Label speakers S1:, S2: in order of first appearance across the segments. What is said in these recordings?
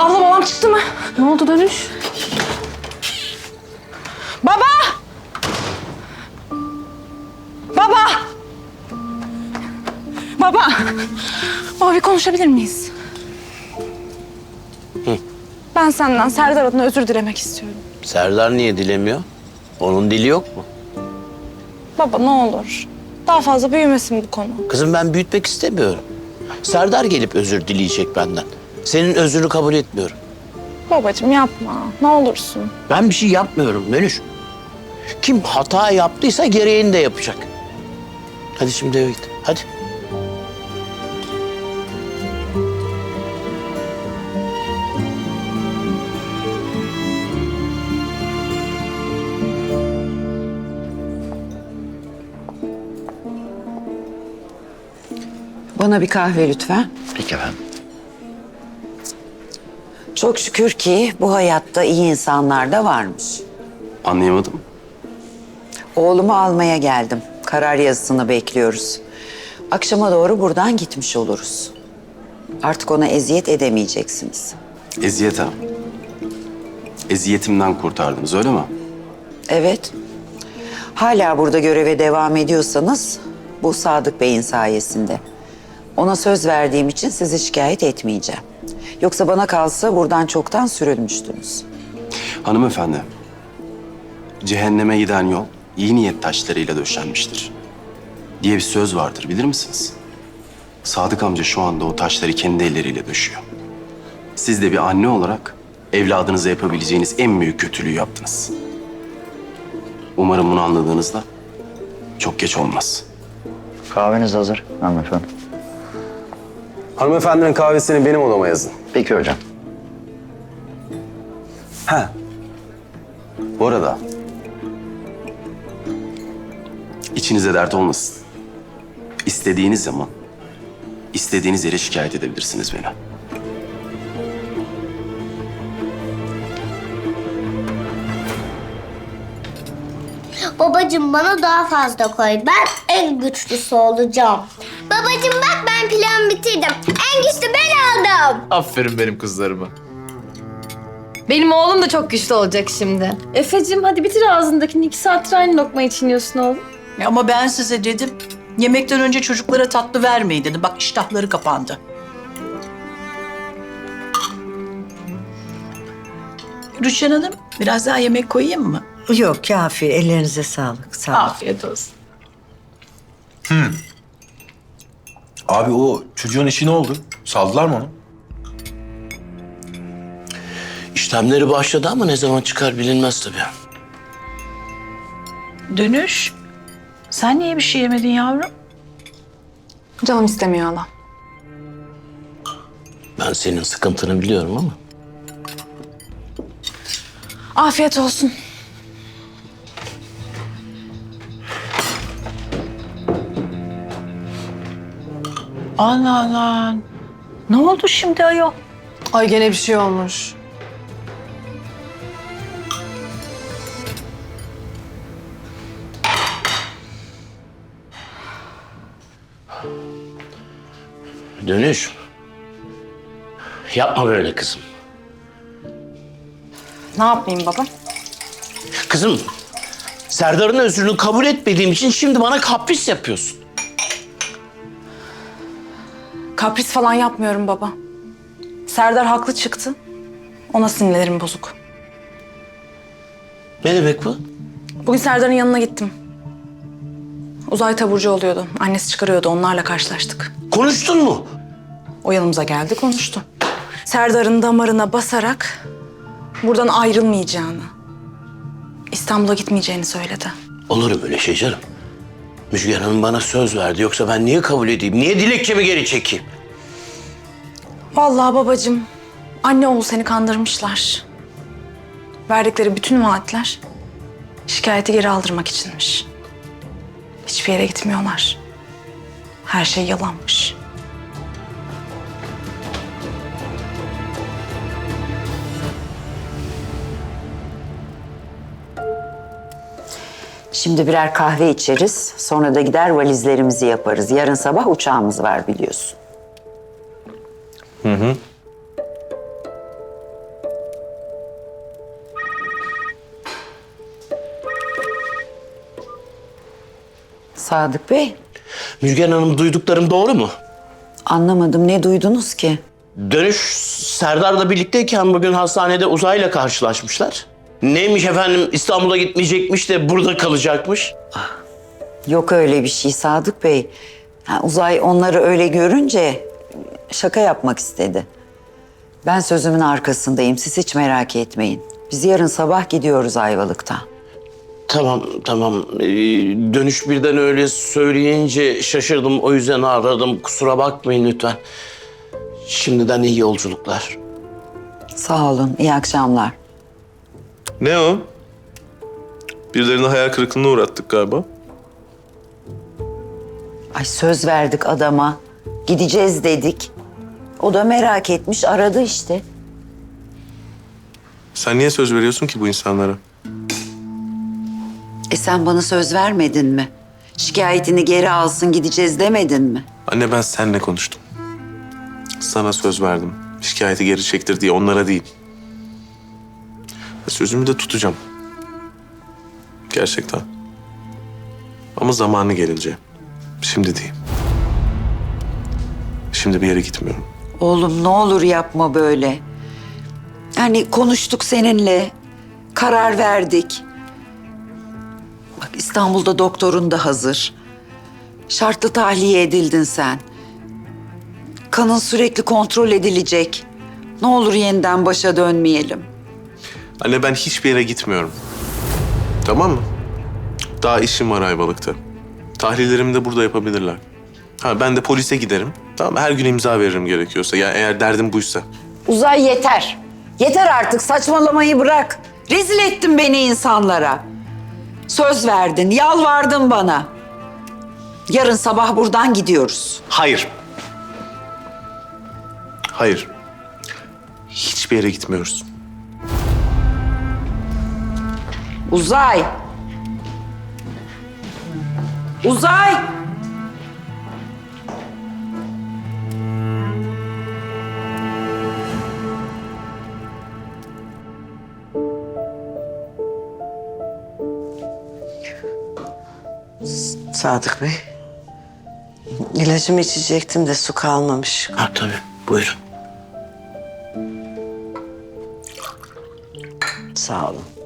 S1: Abla babam çıktı mı?
S2: Ne oldu dönüş?
S1: Baba! Baba! Baba! Baba bir konuşabilir miyiz? Ben senden Serdar adına özür dilemek istiyorum.
S3: Serdar niye dilemiyor? Onun dili yok mu?
S1: Baba ne olur. Daha fazla büyümesin bu konu.
S3: Kızım ben büyütmek istemiyorum. Serdar gelip özür dileyecek benden. Senin özrünü kabul etmiyorum.
S1: Babacığım yapma. Ne olursun.
S3: Ben bir şey yapmıyorum Dönüş. Kim hata yaptıysa gereğini de yapacak. Hadi şimdi eve git. Hadi.
S4: Bana bir kahve lütfen.
S5: Peki efendim.
S4: Çok şükür ki bu hayatta iyi insanlar da varmış.
S5: Anlayamadım.
S4: Oğlumu almaya geldim. Karar yazısını bekliyoruz. Akşama doğru buradan gitmiş oluruz. Artık ona eziyet edemeyeceksiniz.
S5: Eziyet ha. Eziyetimden kurtardınız öyle mi?
S4: Evet. Hala burada göreve devam ediyorsanız bu Sadık Bey'in sayesinde. Ona söz verdiğim için sizi şikayet etmeyeceğim. Yoksa bana kalsa buradan çoktan sürülmüştünüz.
S5: Hanımefendi, cehenneme giden yol iyi niyet taşlarıyla döşenmiştir. Diye bir söz vardır bilir misiniz? Sadık amca şu anda o taşları kendi elleriyle döşüyor. Siz de bir anne olarak evladınıza yapabileceğiniz en büyük kötülüğü yaptınız. Umarım bunu anladığınızda çok geç olmaz.
S6: Kahveniz hazır hanımefendi.
S5: Hanımefendinin kahvesini benim odama yazın.
S6: Peki hocam.
S5: Ha. Bu arada içinize dert olmasın. İstediğiniz zaman istediğiniz yere şikayet edebilirsiniz beni.
S7: Babacım bana daha fazla koy. Ben en güçlüsü olacağım. Planı bitirdim. En güçlü ben aldım.
S8: Aferin benim kızlarıma.
S2: Benim oğlum da çok güçlü olacak şimdi. Efe'cim hadi bitir ağzındakini. iki saattir aynı lokmayı çiğniyorsun oğlum.
S9: Ama ben size dedim. Yemekten önce çocuklara tatlı vermeyin dedim. Bak iştahları kapandı. Rüçhan Hanım biraz daha yemek koyayım mı?
S10: Yok kafi. Ellerinize sağlık. Sağ olun.
S9: Afiyet olsun.
S8: Abi o çocuğun işi ne oldu? Saldılar mı onu?
S3: İşlemleri başladı ama ne zaman çıkar bilinmez tabii.
S9: Dönüş. Sen niye bir şey yemedin yavrum?
S1: Canım istemiyor hala.
S3: Ben senin sıkıntını biliyorum ama.
S1: Afiyet olsun.
S9: Allah Allah. Ne oldu şimdi ayol?
S2: Ay gene bir şey olmuş.
S3: Dönüş. Yapma böyle kızım.
S1: Ne yapayım baba?
S3: Kızım, Serdar'ın özrünü kabul etmediğim için şimdi bana kapris yapıyorsun.
S1: Kapris falan yapmıyorum baba. Serdar haklı çıktı. Ona sinirlerim bozuk.
S3: Ne demek bu?
S1: Bugün Serdar'ın yanına gittim. Uzay taburcu oluyordu. Annesi çıkarıyordu. Onlarla karşılaştık.
S3: Konuştun mu?
S1: O yanımıza geldi konuştu. Serdar'ın damarına basarak buradan ayrılmayacağını, İstanbul'a gitmeyeceğini söyledi.
S3: Olur mu öyle şey canım? Müjgan Hanım bana söz verdi. Yoksa ben niye kabul edeyim? Niye dilekçemi geri çekeyim?
S1: Vallahi babacığım, anne oğul seni kandırmışlar. Verdikleri bütün vaatler şikayeti geri aldırmak içinmiş. Hiçbir yere gitmiyorlar. Her şey yalanmış.
S4: Şimdi birer kahve içeriz. Sonra da gider valizlerimizi yaparız. Yarın sabah uçağımız var biliyorsun. Hı hı. Sadık Bey.
S3: Müjgan Hanım duyduklarım doğru mu?
S4: Anlamadım. Ne duydunuz ki?
S3: Dönüş Serdar'la birlikteyken bugün hastanede uzayla karşılaşmışlar. Neymiş efendim İstanbul'a gitmeyecekmiş de burada kalacakmış.
S4: Yok öyle bir şey Sadık Bey. Ha, Uzay onları öyle görünce şaka yapmak istedi. Ben sözümün arkasındayım. Siz hiç merak etmeyin. Biz yarın sabah gidiyoruz Ayvalık'ta.
S3: Tamam tamam Ee, dönüş birden öyle söyleyince şaşırdım o yüzden aradım kusura bakmayın lütfen. Şimdiden iyi yolculuklar.
S4: Sağ olun. İyi akşamlar.
S11: Ne o? Birilerini hayal kırıklığına uğrattık galiba.
S4: Ay söz verdik adama. Gideceğiz dedik. O da merak etmiş aradı işte.
S11: Sen niye söz veriyorsun ki bu insanlara?
S4: E sen bana söz vermedin mi? Şikayetini geri alsın gideceğiz demedin mi?
S11: Anne ben seninle konuştum. Sana söz verdim. Şikayeti geri çektir diye onlara değil. Sözümü de tutacağım. Gerçekten. Ama zamanı gelince. Şimdi değil. Şimdi bir yere gitmiyorum.
S4: Oğlum ne olur yapma böyle. Yani konuştuk seninle. Karar verdik. Bak İstanbul'da doktorun da hazır. Şartlı tahliye edildin sen. Kanın sürekli kontrol edilecek. Ne olur yeniden başa dönmeyelim.
S11: Anne ben hiçbir yere gitmiyorum. Tamam mı? Daha işim var Ayvalık'ta. Tahlillerimi de burada yapabilirler. Ha ben de polise giderim. Tamam mı? Her gün imza veririm gerekiyorsa. Ya eğer derdim buysa.
S4: Uzay yeter. Yeter artık saçmalamayı bırak. Rezil ettin beni insanlara. Söz verdin, yalvardın bana. Yarın sabah buradan gidiyoruz.
S11: Hayır. Hayır. Hiçbir yere gitmiyoruz.
S4: Uzay. Uzay.
S10: Sadık Bey. İlacımı içecektim de su kalmamış.
S3: Ha tabii buyurun.
S10: Sağ olun.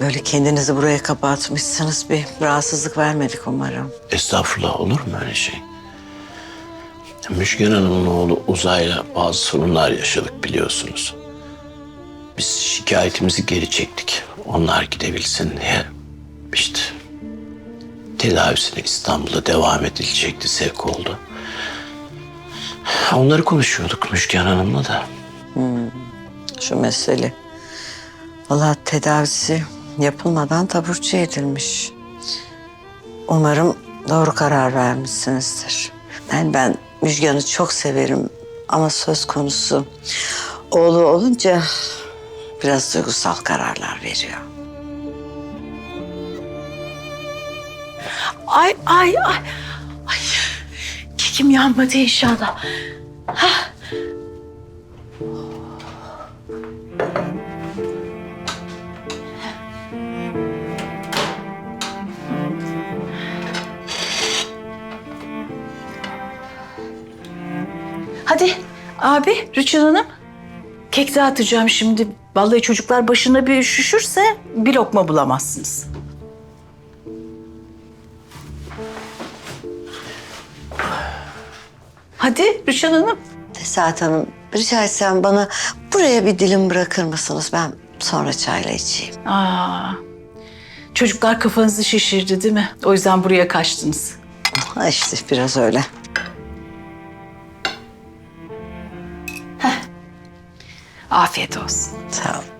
S10: Böyle kendinizi buraya kapatmışsınız bir rahatsızlık vermedik umarım.
S3: Estağfurullah olur mu öyle şey? Müşken Hanım'ın oğlu Uzay'la bazı sorunlar yaşadık biliyorsunuz. Biz şikayetimizi geri çektik. Onlar gidebilsin diye. İşte tedavisine İstanbul'da devam edilecekti, sevk oldu. Onları konuşuyorduk Müşken Hanım'la da.
S10: Şu mesele. Vallahi tedavisi yapılmadan taburcu edilmiş. Umarım doğru karar vermişsinizdir. Yani ben Müjgan'ı çok severim ama söz konusu oğlu olunca biraz duygusal kararlar veriyor.
S9: Ay ay ay. Ay. Kekim yanmadı inşallah. Hadi abi Rüçhan Hanım. Kek dağıtacağım şimdi. Vallahi çocuklar başına bir üşüşürse bir lokma bulamazsınız. Hadi Rüçhan Hanım.
S10: Tesaat Hanım rica etsem bana buraya bir dilim bırakır mısınız? Ben sonra çayla içeyim.
S9: Aa, çocuklar kafanızı şişirdi değil mi? O yüzden buraya kaçtınız.
S10: Ha işte biraz öyle.
S9: Afiyet olsun.
S10: Sağ ol.